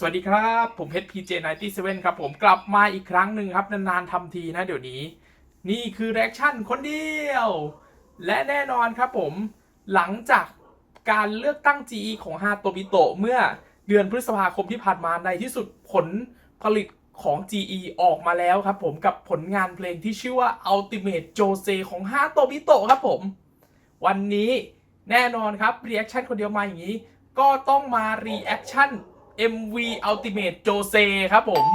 สวัสดีครับ ผมเพชร PJ97 ครับผมกลับมาอีกครั้งหนึ่งครับ นานๆทำทีนะเดี๋ยวนี้ นี่คือแรคชั่นคนเดียว และแน่นอนครับผมหลังจากการเลือกตั้ง GE ของฮาโตบิโตะเมื่อเดือนพฤษภาคมที่ผ่านมาในที่สุดผลผลิตของ GE ออกมาแล้วครับผมกับผลงานเพลงที่ชื่อว่า Ultimate Jose ของฮาโตบิโตะครับผม วันนี้แน่นอนครับรีแอคชั่นคนเดียวมาอย่างนี้ ก็ต้องมารีแอคชั่น MV Ultimate Jose ครับผม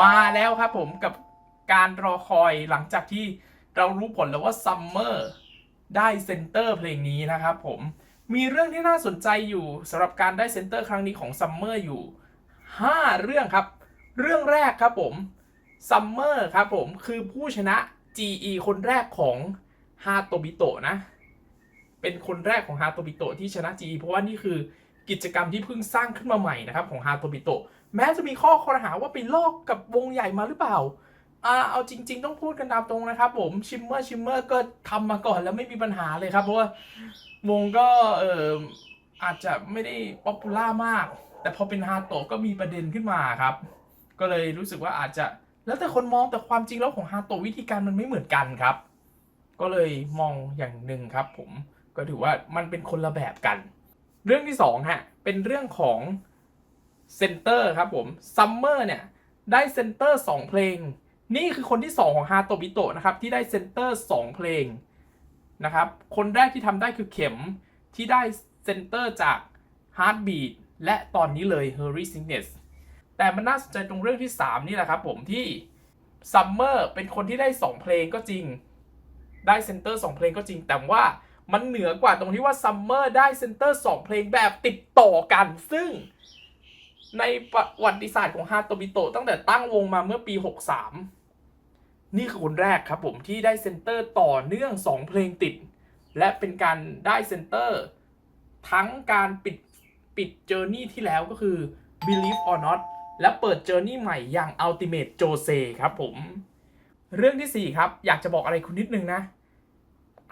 มาแล้วครับผมกับการรอคอยหลังจากที่เรารู้ผลแล้วว่า Summer ได้เซนเตอร์เพลงนี้นะครับผมมีเรื่องที่น่าสนใจอยู่สำหรับการได้เซนเตอร์ครั้งนี้ของ Summer อยู่ 5 เรื่องครับ เรื่องแรกครับผม Summer ครับผมคือผู้ชนะ GE คนแรกของฮาโตบิโตะนะ เป็นคนแรกของฮาโตบิโตะที่ชนะ GE เพราะว่านี่คือ กิจกรรมที่เพิ่งสร้างขึ้นมาใหม่นะครับของฮาโตบิโตะแม้จะมีข้อคอรหาว่าไปลอกกับวงใหญ่มาหรือเปล่าอ่าเอาจริง ๆ ต้องพูดกันตามตรงนะครับผมชิมเมอร์ชิมเมอร์ก็ทำมาก่อนแล้วไม่มีปัญหาเลยครับ เพราะว่าวงก็เอออาจจะไม่ได้ป๊อปปูล่ามาก แต่พอเป็นฮาโตะก็มีประเด็นขึ้นมาครับ ก็เลยรู้สึกว่าอาจจะแล้วแต่คนมองแต่ความจริงแล้วของฮาโตะวิธีการมันไม่เหมือนกันครับ ก็เลยมองอย่างหนึ่งครับ ผมก็ถือว่ามันเป็นคนละแบบกัน เรื่องที่สองฮะเป็นเรื่องของเซนเตอร์ครับผมซัมเมอร์เนี่ยได้เซนเตอร์2เพลง นี่คือคนที่ 2 ของฮาโตบิโตะนะครับที่ได้เซนเตอร์2เพลงนะครับคนแรกที่ทำได้คือเข็มที่ได้เซนเตอร์จาก Heartbeat และตอนนี้เลย Hurry Sickness แต่มันน่าสนใจตรงเรื่องที่ 3 นี่แหละครับผมที่ Summer เป็นคนที่ได้ 2 เพลงก็จริง ได้เซนเตอร์2เพลงก็จริง แต่ว่า มันเหนือกว่าตรงที่ว่า Summer ได้เซนเตอร์2เพลงแบบติดต่อกัน ซึ่งในประวัติศาสตร์ของฮาโตบิโตะตั้งแต่ตั้งวงมาเมื่อปี 63 นี่คือคนแรกครับผมที่ได้เซนเตอร์ต่อเนื่อง 2 เพลงติด และเป็นการได้เซนเตอร์ ทั้งการปิดปิดเจอร์นี่ที่แล้วก็คือ Believe or Not และเปิดเจอร์นี่ใหม่อย่าง Ultimate Jose ครับผม เรื่องทีสี่4 ครับ อยากจะบอกอะไรคุณนิดนึงนะ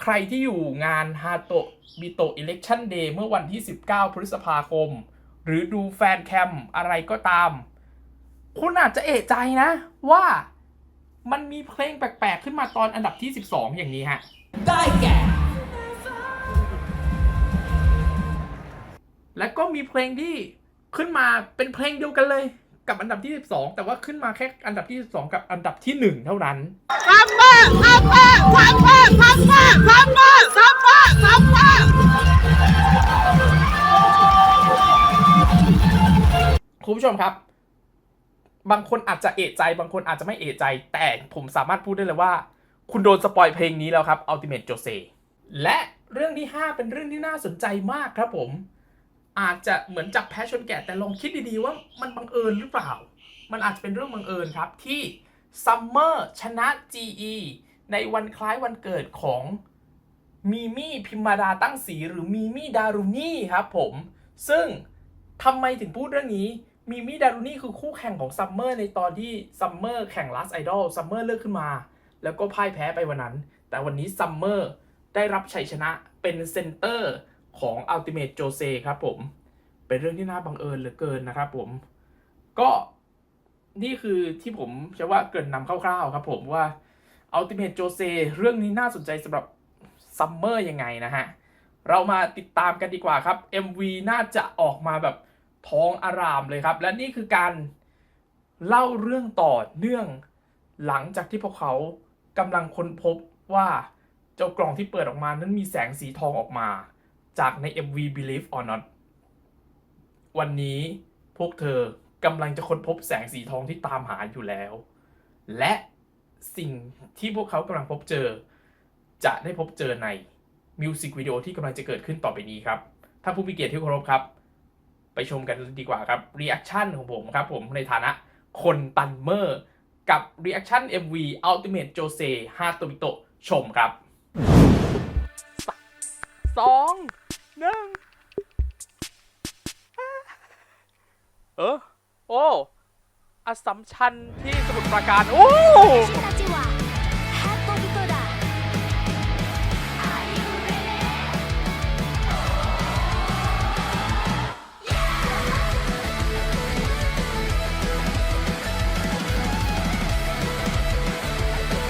ใครที่อยู่งานฮาโตบิโต Election Day เมื่อวันที่ 19 พฤษภาคม หรือดูแฟนแคมอะไรก็ตาม คุณอาจจะเอะใจนะว่ามันมีเพลงแปลกๆ ขึ้นมาตอนอันดับที่ 12 อย่างนี้ฮะ ได้แก่ แล้วก็มีเพลงที่ขึ้นมาเป็นเพลงเดียวกันเลย กับอันดับที่ 12 แต่ว่าขึ้นมาแค่อันดับที่ 12 กับอันดับที่ 1 เท่านั้นซัมเมอร์ซัมเมอร์ซัมเมอร์ซัมเมอร์ซัมเมอร์ซัมเมอร์ซัมเมอร์คุณผู้ชมครับ บางคนอาจจะเอะใจ บางคนอาจจะไม่เอะใจ แต่ผมสามารถพูดได้เลยว่า คุณโดนสปอยเพลงนี้แล้วครับ Ultimate Jose และเรื่องที่ 5 เป็นเรื่องที่น่าสนใจมากครับผม อาจจะเหมือนจับแพ้ชนแกะแต่ลองคิดดีๆว่ามันบังเอิญหรือเปล่า มันอาจจะเป็นเรื่องบังเอิญครับที่ Summer ชนะ GE ในวันคล้ายวันเกิดของมีมี่พิมมาดาตั้งสีหรือมีมี่ดารุนี่ครับผม ซึ่งทำไมถึงพูดเรื่องนี้มีมี่ดารุนี่คือคู่แข่งของซัมเมอร์ในตอนที่ซัมเมอร์แข่ง Last Idol ซัมเมอร์เลิกขึ้นมา แล้วก็พ่ายแพ้ไปวันนั้น แต่วันนี้ซัมเมอร์ได้รับชัยชนะเป็นเซนเตอร์ ของ Ultimate Jose ครับผม เป็นเรื่องที่น่าบังเอิญเหลือเกินนะครับผม ก็นี่คือที่ผมจะว่าเกินนำคร่าวๆครับผมว่า Ultimate Jose เรื่องนี้น่าสนใจสำหรับซัมเมอร์ยังไงนะฮะ เรามาติดตามกันดีกว่าครับ MV น่าจะออกมาแบบท้องอารามเลยครับ และนี่คือการเล่าเรื่องต่อเนื่องหลังจากที่พวกเขากำลังค้นพบว่าเจ้ากล่องที่เปิดออกมานั้นมีแสงสีทองออกมา จากใน MV Believe or Not วันนี้พวกเธอกำลังจะค้นพบแสงสีทองที่ตามหาอยู่แล้ว และสิ่งที่พวกเขากำลังพบเจอ จะได้พบเจอในมิวสิกวิดีโอที่กำลังจะเกิดขึ้นต่อไปนี้ครับ ถ้าผู้มีเกียรติที่เคารพครับ ไปชมกันดีกว่าครับรีแอคชั่นของผมครับผมในฐานะคนตันเมอร์กับรีแอคชั่น MV Ultimate Jose ฮาโตบิโตชมครับสอง นั่งเออ โอ้อสัมชันที่สมุทรปราการ โอ้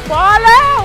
พอแล้ว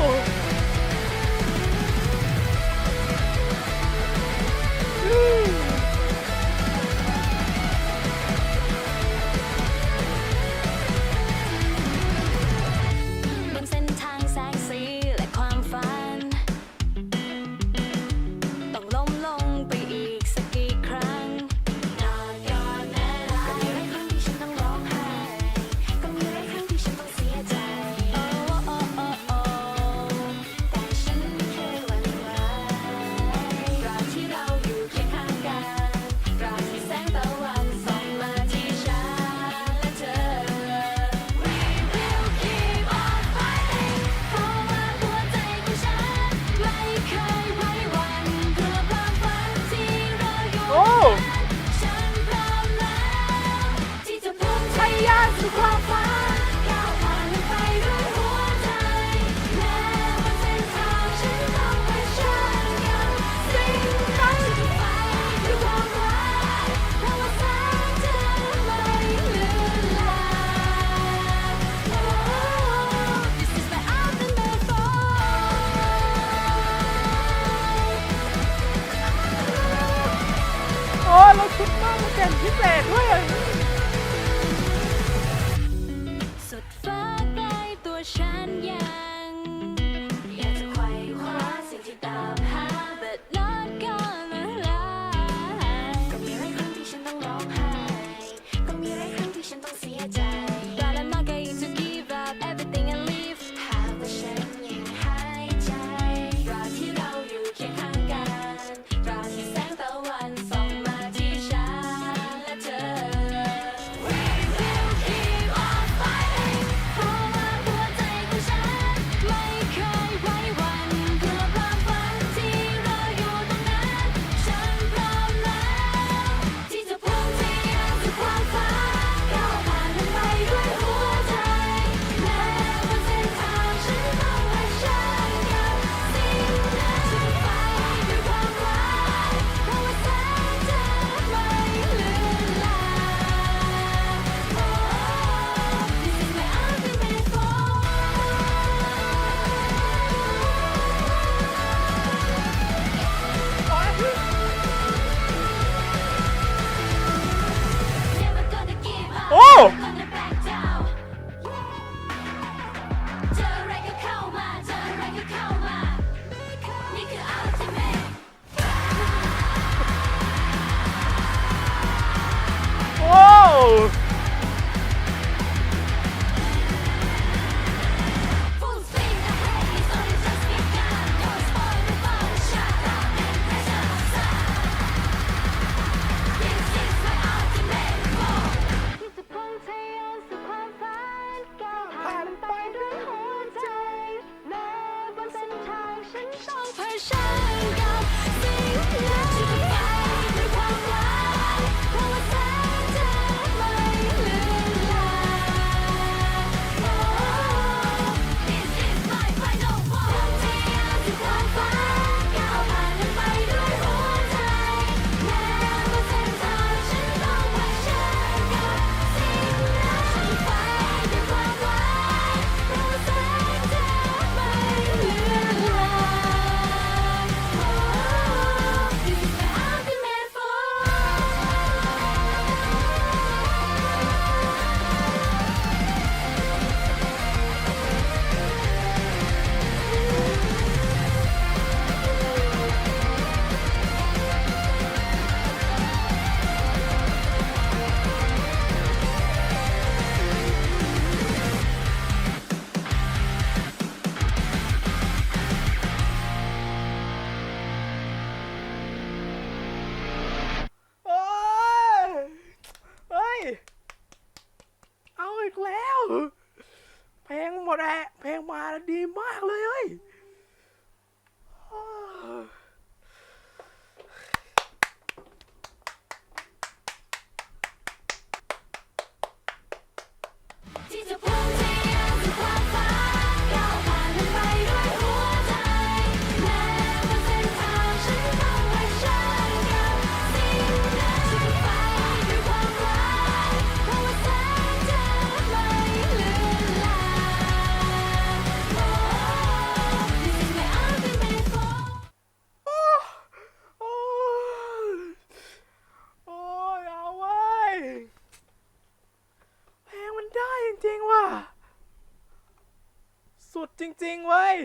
สุดจริง ๆ เว้ย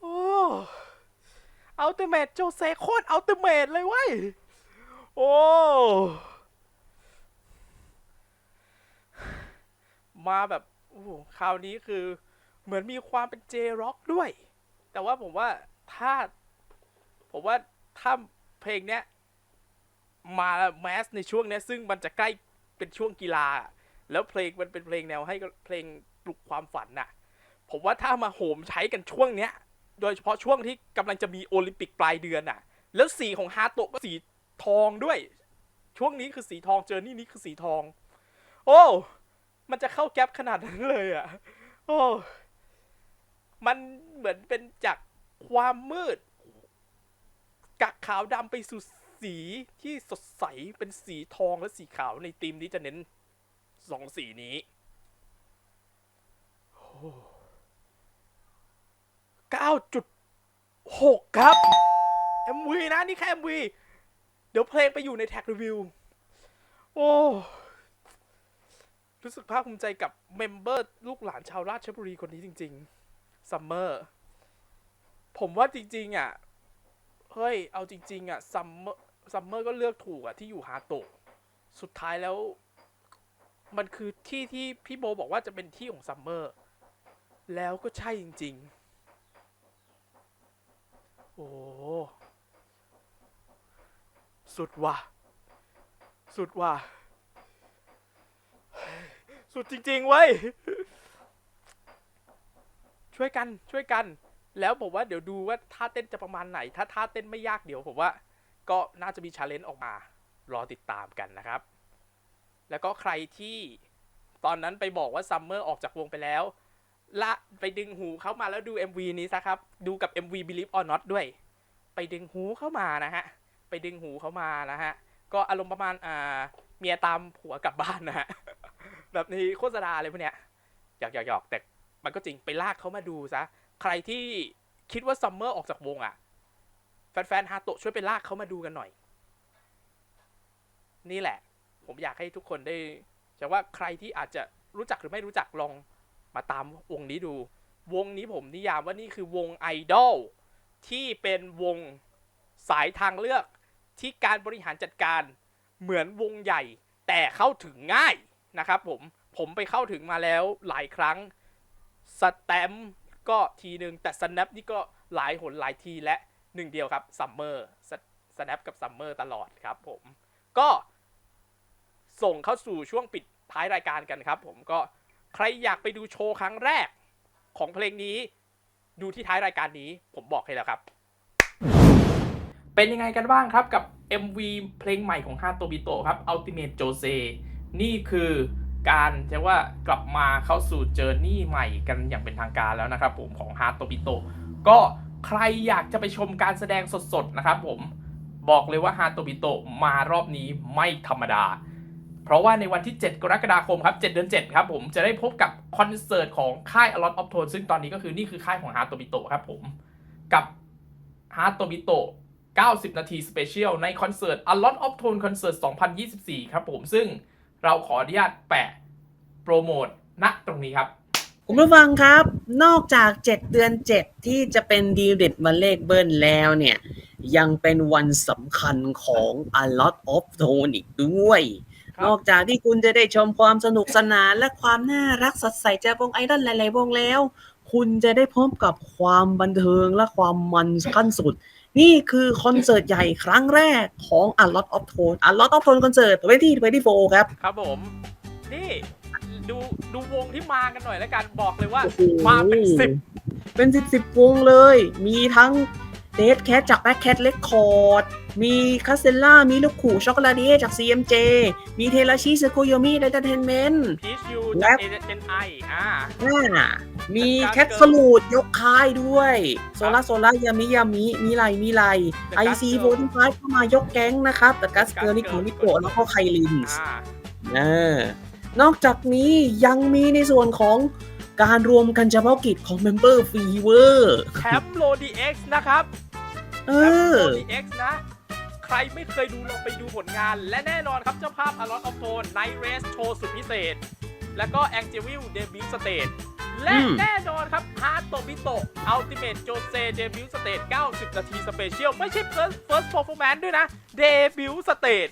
โอ้อัลติเมทโจเซโคตรอัลติเมทเลยเว้ย โอ้ มาแบบโอ้คราวนี้คือเหมือนมีความเป็นเจร็อกด้วย แต่ว่าผมว่าถ้า ผมว่าถ้าเพลงเนี้ย มาแมสในช่วงเนี้ย ซึ่งมันจะใกล้เป็นช่วงกีฬา แล้วเพลงมันเป็นเพลงแนวให้เพลงปลุกความฝันน่ะ ผมว่าถ้ามาโหมใช้กันช่วงเนี้ย โดยเฉพาะช่วงที่กำลังจะมีโอลิมปิกปลายเดือนอะ แล้วสีของฮาโตะก็สีทองด้วย ช่วงนี้คือสีทองเจอนี่นี้คือสีทอง โอ้ มันจะเข้าแก๊ปขนาดนั้นเลยอะ โอ้ มันเหมือนเป็นจากความมืดกักขาวดำไปสู่สีที่สดใสเป็นสีทองและสีขาวในธีมนี้จะเน้นสองสีนี้โอ้ 9.6 ครับ MV นะ นี่แค่ MV เดี๋ยวเพลงไปอยู่ในแท็กรีวิว โอ้ รู้สึกภาคภูมิใจกับเมมเบอร์ลูกหลานชาวราชบุรีคนนี้จริงๆซัมเมอร์ ผมว่าจริงๆ อะ เฮ้ย เอาจริง ๆ อะซัมเมอร์ซัมเมอร์ก็เลือกถูกอะ ที่อยู่ฮาโตะสุดท้ายแล้ว มันคือที่ที่พี่โบบอกว่าจะเป็นที่ของซัมเมอร์ แล้วก็ใช่จริง ๆ อ้สุดว่ะ สุดว่ะ สุดจริงๆเว้ย ช่วยกัน ช่วยกัน แล้วผมว่าเดี๋ยวดูว่าท่าเต้นจะประมาณไหน ถ้าท่าเต้นไม่ยากเดี๋ยวผมว่า ก็น่าจะมีชาเลนจ์ออกมา รอติดตามกันนะครับ แล้วก็ใครที่ตอนนั้นไปบอกว่าซัมเมอร์ออกจากวงไปแล้ว ละไปดึงหูเขามาแล้วดู MV นี้ซะครับ ดูกับ MV Believe or Not ด้วย ไปดึงหูเข้ามานะฮะ ไปดึงหูเข้ามานะฮะ ก็อารมณ์ประมาณอ่าเมียตามผัวกลับบ้านนะฮะ แบบในโฆษณาอะไรพวกเนี้ยหยอกหยอกหยอกแต่มันก็จริงไปลากเขามาดูซะ ใครที่คิดว่าซัมเมอร์ออกจากวงอะ แฟนๆฮาโตะช่วยไปลากเขามาดูกันหน่อย นี่แหละ ผมอยากให้ทุกคนได้จะว่าใครที่อาจจะรู้จักหรือไม่รู้จักลอง มาตามวงนี้ดู วงนี้ผมนิยามว่านี่คือวงไอดอลที่เป็นวงสายทางเลือกที่การบริหารจัดการเหมือนวงใหญ่ แต่เข้าถึงง่ายนะครับผมผมไปเข้าถึงมาแล้วหลายครั้งสแตมก็ทีหนึ่งแต่ snap นี่ก็หลายหนหลายทีและหนึ่งเดียวครับ summer snap กับ summer ตลอดครับผมก็ส่งเข้าสู่ช่วงปิดท้ายรายการกันครับผมก็ ใครอยากไปดูโชว์ครั้งแรกของเพลงนี้ ดูที่ท้ายรายการนี้ผมบอกให้แล้วครับ เป็นยังไงกันบ้างครับกับ MV เพลงใหม่ของฮาโตบิโตะครับ Ultimate Jose นี่คือการจะว่ากลับมาเข้าสู่เจอร์นี่ใหม่กันอย่างเป็นทางการแล้วนะครับผมของฮาโตบิโตะก็ใครอยากจะไปชมการแสดงสดๆนะครับผมบอกเลยว่าฮาโตบิโตะมารอบนี้ไม่ธรรมดา เพราะว่าในวันที่ 7 กรกฎาคมครับ 7 เดือน 7 ครับผมจะได้พบกับคอนเสิร์ตของค่าย A Lot of Tone ซึ่งตอนนี้ก็คือนี่คือค่ายของฮาโตบิโตะครับผม กับฮาโตบิโตะ90 นาทีสเปเชียลในคอนเสิร์ต A Lot of Tone Concert 2024 ครับผมซึ่งเราขออนุญาตแปะโปรโมทณตรงนี้ครับคุณผู้ฟังครับ นอกจาก 7 เดือน 7 ที่จะเป็นดีลเด็ดมาเลขเบิ้ลแล้วเนี่ย ยังเป็นวันสำคัญของ A Lot of Tone อีกด้วย นอกจากที่คุณจะได้ชมความสนุกสนาน และความน่ารักสดใสจากวงไอดอลหลาย ๆ วงแล้ว คุณจะได้พบกับความบันเทิงและความมันขั้นสุด นี่คือคอนเสิร์ตใหญ่ครั้งแรกของ A Lot of Tone A Lot of Tone Concert 2024ครับ ครับผม นี่ดูดูวงที่มากันหน่อยแล้วกันบอกเลยว่าโอ้โหมาเป็นสิบเป็นสิบสิบวงเลย มีทั้ง เด d แคทจากแบ็คแคทเลคคอร์ดมีคาเซลล่า มีลูกขู่ช็อกโกแลตเอจาก CMJ มีเทราชิสโคโยมิไดเตอร์เทนเมนต์พีชยูแล้จากว NI อ่าน่ามีแค The ท Dark สลูดยกค่ายด้วย โซล่าโซล่ายามิยามิ มีไรมีไร The ไอ Dark ซี Girl โฟนไฟเข้ามายกแก๊งนะครับแต่กัสเกอร์นิโคนิโกะแล้วก็ไคลินส์อ่าเออนอกจากนี้ยังมีในส่วนของการรวมกันเฉพาะกิจของเมมเบอร์ฟีเวอร์แชมป์โลดีเอ็กซ์นะครับ เอแชมป์อโลดีเอ็กซ์นะ ใครไม่เคยดูลองไปดูผลงาน และแน่นอนครับเจ้าภาพ A Lot of Tone Night Race โชว์สุดพิเศษ แล้วก็ a n g e l i l Debut Stage และอืมแน่นอนครับฮาร์ตโตบิโตอัลติเม e โจเซเดบิวต์สเตจ90 นาทีสเปเชียล ไม่ใช่ first first performance ด้วยนะเดบิวต์สเตจ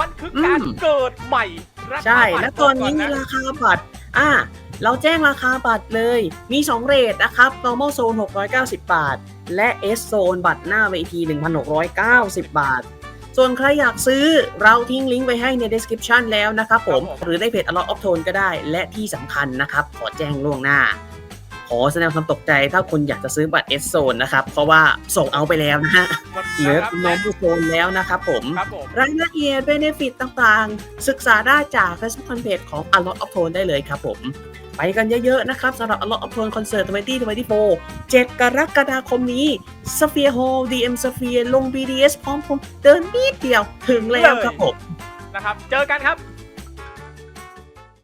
มันคือการอืมเกิดใหม่ราคาใช่บัรและตอนนี้ก่มีนะราคาบัตร อ่า เราแจ้งราคาบัตรเลย มี 2 เรทนะครับ normal zone 690 บาท และ S zone บัตรหน้าเวที 1,690 บาท ส่วนใครอยากซื้อเราทิ้งลิงก์ไว้ให้ใน description แล้วนะครับผมครับผม หรือได้เพจ a lot of tone ก็ได้ และที่สำคัญนะครับ ขอแจ้งล่วงหน้า ขอแสดงความตกใจถ้าคุณอยากจะซื้อบัตร S zone นะครับ เพราะว่าส่งเอาไปแล้วนะฮะหมดเหลือนะครับ normal zone แล้วนะครับผมครับผม รายละเอียดเบนฟิตต่างๆ ศึกษาได้จาก Facebook Fanpage ของ a lot of tone ได้เลยครับผม ไปกันเยอะๆนะครับสำหรับ a lot of tone Concert 2024 7 กรกฎาคมนี้ Sphere Hall DM Sphere ลง BDS พร้อมผมเดินนิดเดียวถึงแล้วครับผมนะครับ เจอกันครับ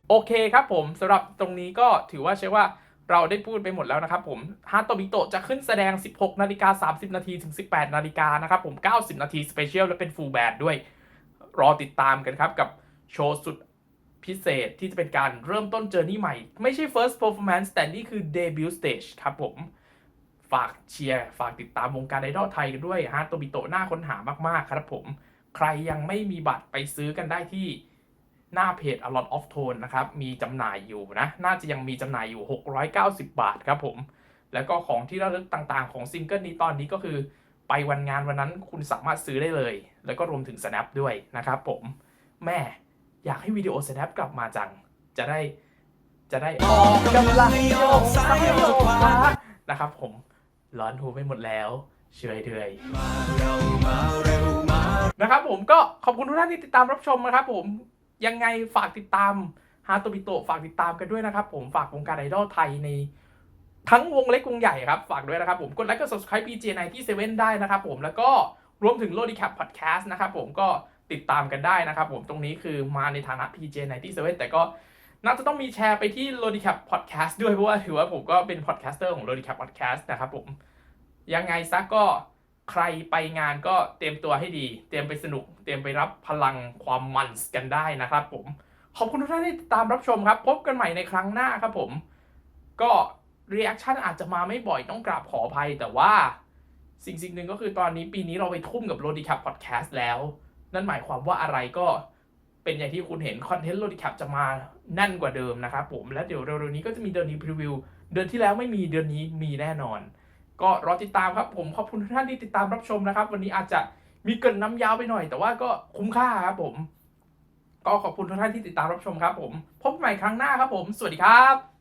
โอเคครับผมสำหรับตรงนี้ก็ถือว่าใช่ว่าเราได้พูดไปหมดแล้วนะครับผมฮาร์ตโตบิโตจะขึ้นแสดง 16 นาฬิกา 30 นาทีถึง 18 นาฬิกานะครับผม 90 นาทีสเปเชียลและเป็นฟูลแบนด์ด้วย รอติดตามกันครับกับโชว์สุด พิเศษที่จะเป็นการเริ่มต้นเจอร์นี่ใหม่ ไม่ใช่ first performance แต่นี่คือ debut stage ครับผม ฝากเชียร์ฝากติดตามวงการไอดอลไทยกันด้วยฮาร์ตโตบิโตหน่าค้นหามากๆ ครับผม ใครยังไม่มีบัตรไปซื้อกันได้ที่หน้าเพจ a lot of tone นะครับ มีจำหน่ายอยู่นะ น่าจะยังมีจำหน่ายอยู่ 690 บาทครับผม แล้วก็ของที่ระลึกต่างๆ ของซิงเกิลนี้ตอนนี้ก็คือ ไปวันงานวันนั้นคุณสามารถซื้อได้เลย แล้วก็รวมถึง snap ด้วยนะครับผม แม่ อยากให้วิดีโอ snap กลับมาจัง จะได้จะได้ออกกำลังโยกซ้ายโยกขวานะครับผมร้อนหูไปหมดแล้วเฉยเถอยนะครับผมก็ขอบคุณทุกท่านที่ติดตามรับชมนะครับผมยังไงฝากติดตามฮาโตบิโตฝากติดตามกันด้วยนะครับผมฝากวงการไอดอลไทยในทั้งวงเล็กวงใหญ่ครับ ฝากด้วยนะครับผมกดไลค์กด subscribe PJ 9ที่7ได้นะครับผมแล้วก็รวมถึง l o d i c a p Podcast นะครับผมก็ ติดตามกันได้นะครับผมตรงนี้คือมาในฐานะ PJ 9ที่7แต่ก็น่าจะต้องมีแชร์ไปที่ l o d i c a p Podcast ด้วย เพราะว่าถือว่าผมก็เป็นพอดแคสเตอร์ของ l o d i c a p Podcast นะครับผมยังไงซะก็ใครไปงานก็เตรียมตัวให้ดี เตรียมไปสนุก เตรียมไปรับพลังความมันกันได้นะครับผม ขอบคุณทุกท่านที่ติดตามรับชมครับ พบกันใหม่ในครั้งหน้าครับผม ก็รีแอคชั่นอาจจะมาไม่บ่อยต้องกราบขออภัย แต่ว่าสิ่งสิ่งหนึ่งก็คือตอนนี้ปีนี้เราไปทุ่มกับโรดิแคปพอดแคสต์แล้ว นั่นหมายความว่าอะไรก็เป็นอย่างที่คุณเห็นคอนเทนต์โรดิแคปจะมาแน่นกว่าเดิมนะครับผมและเดี๋ยวเร็วๆนี้ก็จะมีเดือนนี้พรีวิว เดือนที่แล้วไม่มีเดือนนี้มีแน่นอน ก็รอติดตามครับผมขอบคุณทุกท่านที่ติดตามรับชมนะครับ วันนี้อาจจะมีเกินน้ำยาวไปหน่อย แต่ว่าก็คุ้มค่าครับผม ก็ขอบคุณทุกท่านที่ติดตามรับชมครับผม พบใหม่ครั้งหน้าครับผม สวัสดีครับ